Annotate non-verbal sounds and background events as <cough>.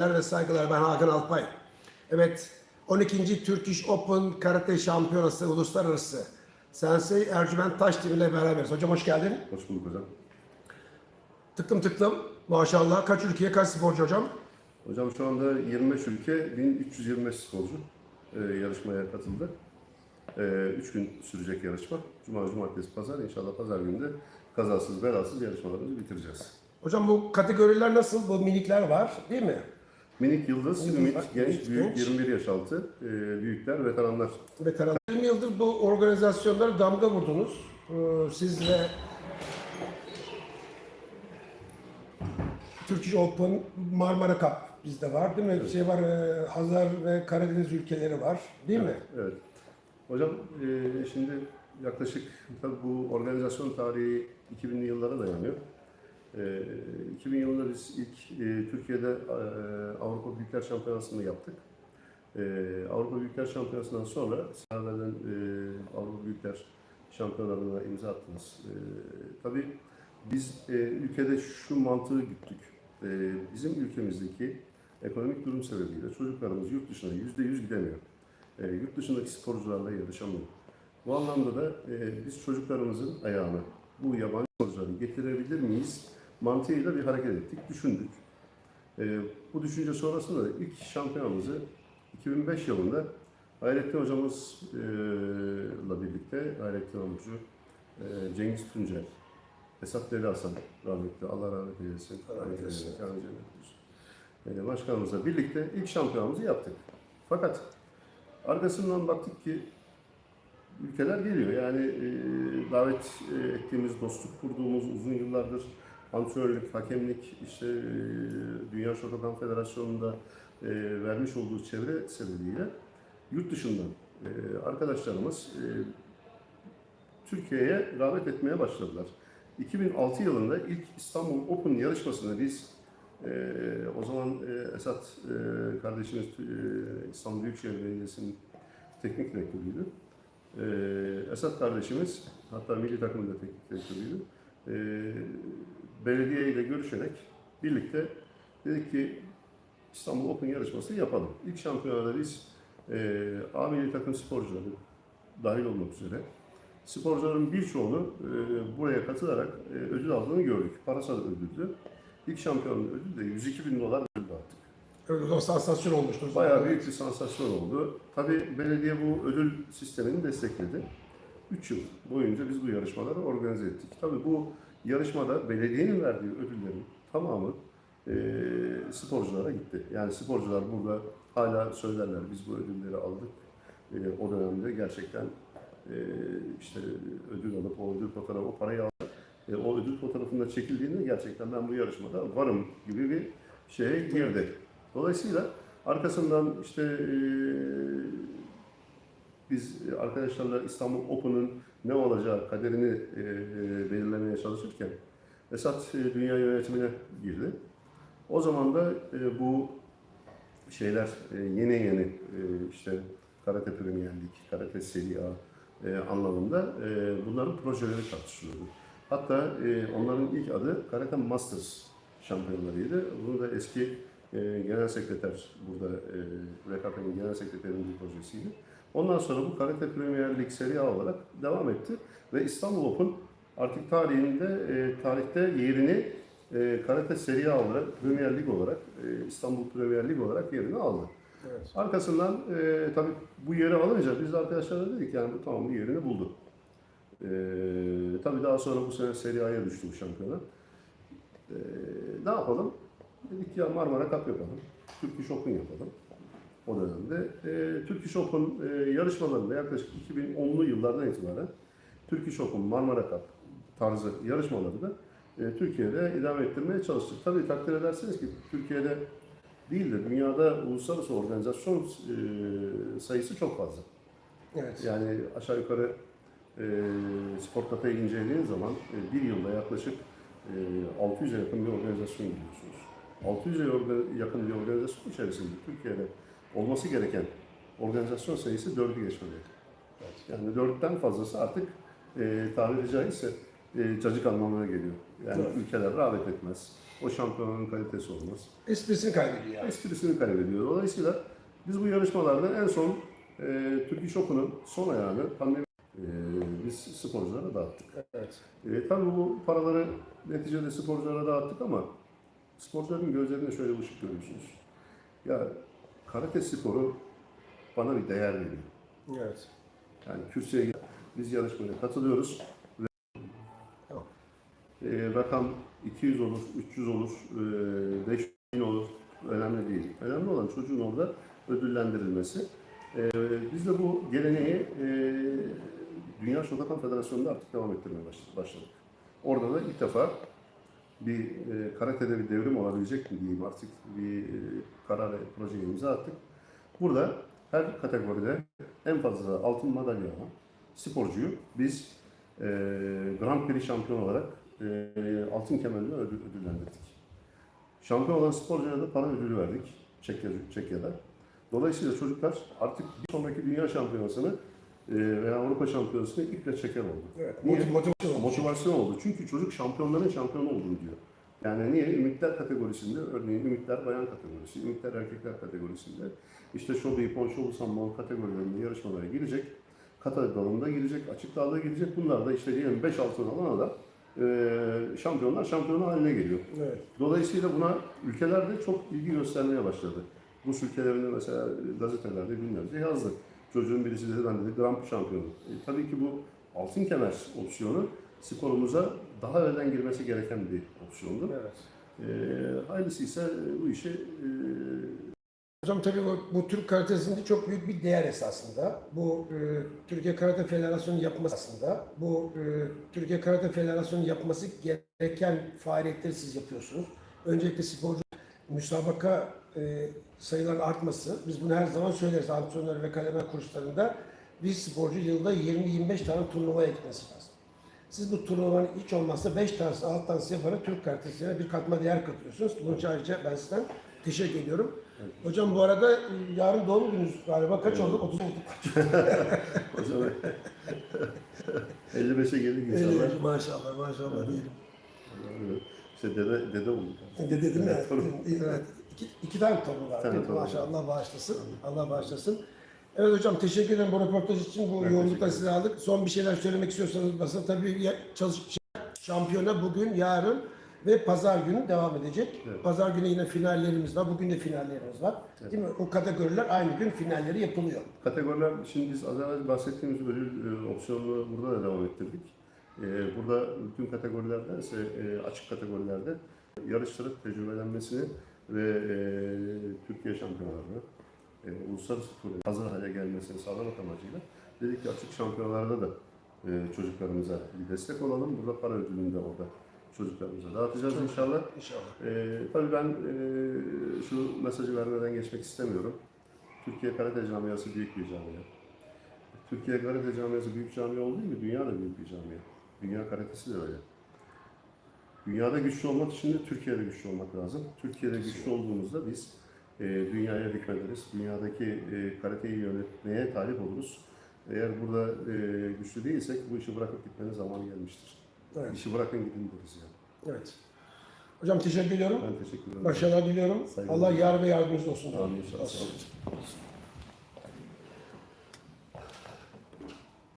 ve saygılar ben Hakan Alpay. Evet 12. Turkish Open Karate Şampiyonası Uluslararası Sensei Ercüment Taşdemir ile beraberiz. Hocam hoş geldin. Hoş bulduk hocam. Tıklım tıklım maşallah. Kaç ülkeye kaç sporcu hocam? Hocam şu anda 25 ülke, 1325 sporcu e, yarışmaya katıldı. 3 gün sürecek yarışma. Cuma, cumartesi, pazar. İnşallah pazar günü de kazasız belasız yarışmalarımızı bitireceğiz. Hocam bu kategoriler nasıl? Bu minikler var değil mi? Minik yıldız, Minik, ümit, genç, büyük, genç. 21 yaş altı, e, büyükler, veteranlar. Veteran. 20 yıldır bu organizasyonlara damga vurdunuz. Ee, Siz Turkish Open, Marmara Cup bizde var değil mi? Şey var, e, Hazar ve Karadeniz ülkeleri var değil mi? Evet. Hocam e, şimdi yaklaşık tabii bu organizasyon tarihi 2000'li yıllara dayanıyor. E, 2000 yılında biz ilk e, Türkiye'de e, Avrupa Büyükler Şampiyonası'nı yaptık. E, Avrupa Büyükler Şampiyonası'ndan sonra sizlerden e, Avrupa Büyükler Şampiyonalarına imza attınız. E, tabii biz ülkede şu mantığı güttük. E, bizim ülkemizdeki ekonomik durum sebebiyle çocuklarımız yurt dışına %100 gidemiyor e, yurt dışındaki sporcularla yarışamıyor. Bu anlamda da biz çocuklarımızın ayağına bu yabancı sporcuları getirebilir miyiz mantığıyla bir hareket ettik, düşündük. E, bu düşünce sonrasında da ilk şampiyonamızı 2005 yılında Hayrettin hocamızla birlikte, Hayrettin Amurcu, e, Cengiz Tuncel, Esat Deli Hasan rahmetli, Allah rahmet eylesin. Rahmet eylesin. E, Başkanımızla birlikte ilk şampiyonamızı yaptık. Fakat Arkasından baktık ki ülkeler geliyor. Yani e, davet e, ettiğimiz, dostluk kurduğumuz uzun yıllardır antrenörlük, hakemlik, işte e, Dünya Shotokan Federasyonu'nda e, vermiş olduğu çevre sebebiyle yurt dışından e, arkadaşlarımız e, Türkiye'ye rağbet etmeye başladılar. 2006 yılında ilk İstanbul Open yarışmasını biz ee, o zaman e, Esat e, kardeşimiz e, İstanbul Büyükşehir Belediyesi'nin teknik direktörüydü. Ee, Esat kardeşimiz, hatta milli takımın da teknik direktörüydü. Ee, belediye ile görüşerek birlikte dedik ki İstanbul Open yarışması yapalım. İlk şampiyonada biz e, A milli takım sporcuları dahil olmak üzere sporcuların birçoğunu e, buraya katılarak e, ödül aldığını gördük. Parasal ödüldü. İlk şampiyonluğun ödülü de 102 bin dolar ödül dağıttık. Öyle o sansasyon olmuştur. Bayağı büyük bir sansasyon oldu. Tabii belediye bu ödül sistemini destekledi. 3 yıl boyunca biz bu yarışmaları organize ettik. Tabii bu yarışmada belediyenin verdiği ödüllerin tamamı e, sporculara gitti. Yani sporcular burada hala söylerler biz bu ödülleri aldık. E, o dönemde gerçekten e, işte ödül alıp o ödül fotoğrafı, o parayı alıp e, o ödül fotoğrafında çekildiğinde gerçekten ben bu yarışmada varım gibi bir şeye girdi. Dolayısıyla arkasından işte e, biz arkadaşlarla İstanbul Open'ın ne olacağı kaderini e, belirlemeye çalışırken Esat e, dünya yönetimine girdi. O zaman da e, bu şeyler e, yeni yeni e, işte Karate Premier Lig, Karate Serie A e, anlamında e, bunların projeleri tartışılıyordu. Hatta e, onların ilk adı Karate Masters şampiyonlarıydı. Bunu da eski e, genel sekreter burada e, RKP'nin genel sekreterinin bir projesiydi. Ondan sonra bu Karate Premier Lig Serie A olarak devam etti ve İstanbul Open artık tarihinde e, tarihte yerini e, Karate Serie A olarak Premier Lig olarak e, İstanbul Premier Lig olarak yerini aldı. Evet. Arkasından e, tabii bu yeri alınca biz de arkadaşlarla dedik yani bu tamam bu yerini buldu. E, tabii daha sonra bu sene Serie A'ya düştü bu şampiyona. E, ne yapalım? Dedik ya Marmara Cup yapalım. Turkish Open yapalım. O dönemde. E, Turkish Open e, yarışmalarında yaklaşık 2010'lu yıllardan itibaren Turkish Open, Marmara Cup tarzı yarışmaları da e, Türkiye'de idame ettirmeye çalıştık. Tabii takdir edersiniz ki Türkiye'de değil de dünyada uluslararası organizasyon e, sayısı çok fazla. Evet. Yani aşağı yukarı e, spor datayı incelediğiniz zaman e, bir yılda yaklaşık e, 600'e yakın bir organizasyon gidiyorsunuz. 600'e orga- yakın bir organizasyon içerisinde Türkiye'de olması gereken organizasyon sayısı 4'ü geçmedi. Yani 4'ten fazlası artık e, tabiri caizse e, cacık anlamına geliyor. Yani Evet. ülkeler rağbet etmez. O şampiyonun kalitesi olmaz. Esprisini kaybediyor yani. Esprisini kaybediyor. Dolayısıyla biz bu yarışmalarda en son e, Turkish Open'un son ayağını pandemi e, biz sporculara dağıttık. Evet. E, tabii bu paraları neticede sporculara dağıttık ama sporcuların gözlerinde şöyle bir ışık görüyorsunuz. Ya karate sporu bana bir değer veriyor. Evet. Yani kürsüye biz yarışmaya katılıyoruz ve Tamam. e, rakam 200 olur, 300 olur, e, 5000 olur önemli değil. Önemli olan çocuğun orada ödüllendirilmesi. E, biz de bu geleneği e, Dünya Shotokan Federasyonu'nda artık devam ettirmeye baş- başladık. Orada da ilk defa bir e, karatede bir devrim olabilecek mi diyeyim artık bir e, karar projeye imza attık. Burada her kategoride en fazla altın madalya alan sporcuyu biz e, Grand Prix şampiyon olarak e, altın kemerle ödül, ödüllendirdik. Şampiyon olan sporcuya da para ödülü verdik Çekya, Çekya'da. Dolayısıyla çocuklar artık bir sonraki dünya şampiyonasını veya Avrupa şampiyonasını iple çeker oldu. Evet. Niye? Motivasyon olmuş. Motivasyon oldu. Çünkü çocuk şampiyonların şampiyonu olduğunu diyor. Yani niye? Ümitler kategorisinde, örneğin Ümitler bayan kategorisi, Ümitler erkekler kategorisinde, işte Shobu Ippon, Shobu Sambo kategorilerinde yarışmalara girecek. Kata dalında girecek, açık dalda girecek. Bunlar da işte diyelim 5 altın alana da e, şampiyonlar şampiyonu haline geliyor. Evet. Dolayısıyla buna ülkeler de çok ilgi göstermeye başladı. Rus ülkelerinde mesela gazetelerde günlerce yazdı. Çocuğun birisi dedi ben dedi Grand Prix şampiyonu. E, tabii ki bu altın kemer opsiyonu sporumuza daha evvelden girmesi gereken bir opsiyondu. Evet. E, hayırlısı ise bu işi e, Hocam tabii bu, bu Türk karatesinde çok büyük bir değer esasında. Bu e, Türkiye Karate Federasyonu yapması aslında. Bu e, Türkiye Karate Federasyonu yapması gereken faaliyetleri siz yapıyorsunuz. Öncelikle sporcu müsabaka e, sayılarının artması. Biz bunu her zaman söyleriz antrenör ve kaleme kurslarında. Bir sporcu yılda 20-25 tane turnuvaya gitmesi lazım. Siz bu turnuvanın hiç olmazsa 5 tanesi, 6 tanesi yaparak Türk karatesine bir katma değer katıyorsunuz. Bunun için ayrıca ben sizden teşekkür ediyorum. Hocam bu arada e, yarın doğum gününüz galiba. Kaç olduk? 30 olduk. zaman 55'e geldik inşallah. Evet, maşallah maşallah diyelim. Evet. İşte dede, dede olduk. De dedim ya. Evet. <laughs> Evet. İki, iki tane torun var. var. Maşallah Allah bağışlasın. Allah bağışlasın. Evet hocam teşekkür ederim bu röportaj için. Bu Ben yoğunlukla sizi aldık. Son bir şeyler söylemek istiyorsanız basın tabii çalış şampiyona bugün, yarın ve pazar günü devam edecek. Evet. Pazar günü yine finallerimiz var. Bugün de finallerimiz var. Değil mi? O kategoriler aynı gün finalleri yapılıyor. Kategoriler, şimdi biz az evvel bahsettiğimiz ödül e, opsiyonunu burada da devam ettirdik. E, burada bütün kategorilerde ise e, açık kategorilerde yarıştırıp tecrübelenmesini ve e, Türkiye şampiyonlarını, e, uluslararası turnuva hazır hale gelmesini sağlamak amacıyla dedik ki açık şampiyonlarda da çocuklarımıza bir destek olalım. Burada para ödülünü de orada çocuklarımıza dağıtacağız inşallah. İnşallah. Ee, tabii ben e, şu mesajı vermeden geçmek istemiyorum. Türkiye Karate Camiası büyük bir camia. Türkiye Karate Camiası büyük cami olduğu gibi dünya da büyük bir camia. Dünya karatesi de öyle. Dünyada güçlü olmak için de Türkiye'de güçlü olmak lazım. Türkiye'de güçlü olduğumuzda biz e, dünyaya hükmederiz. Dünyadaki e, karateyi yönetmeye talip oluruz. Eğer burada e, güçlü değilsek bu işi bırakıp gitmenin zamanı gelmiştir. Evet. İşi bırakın gidin deriz yani. evet. Hocam teşekkür ediyorum. Ben teşekkür ederim. Başarılar diliyorum. Saygılar. Allah yar ve yardımcınız olsun. Amin. Olsun. olun.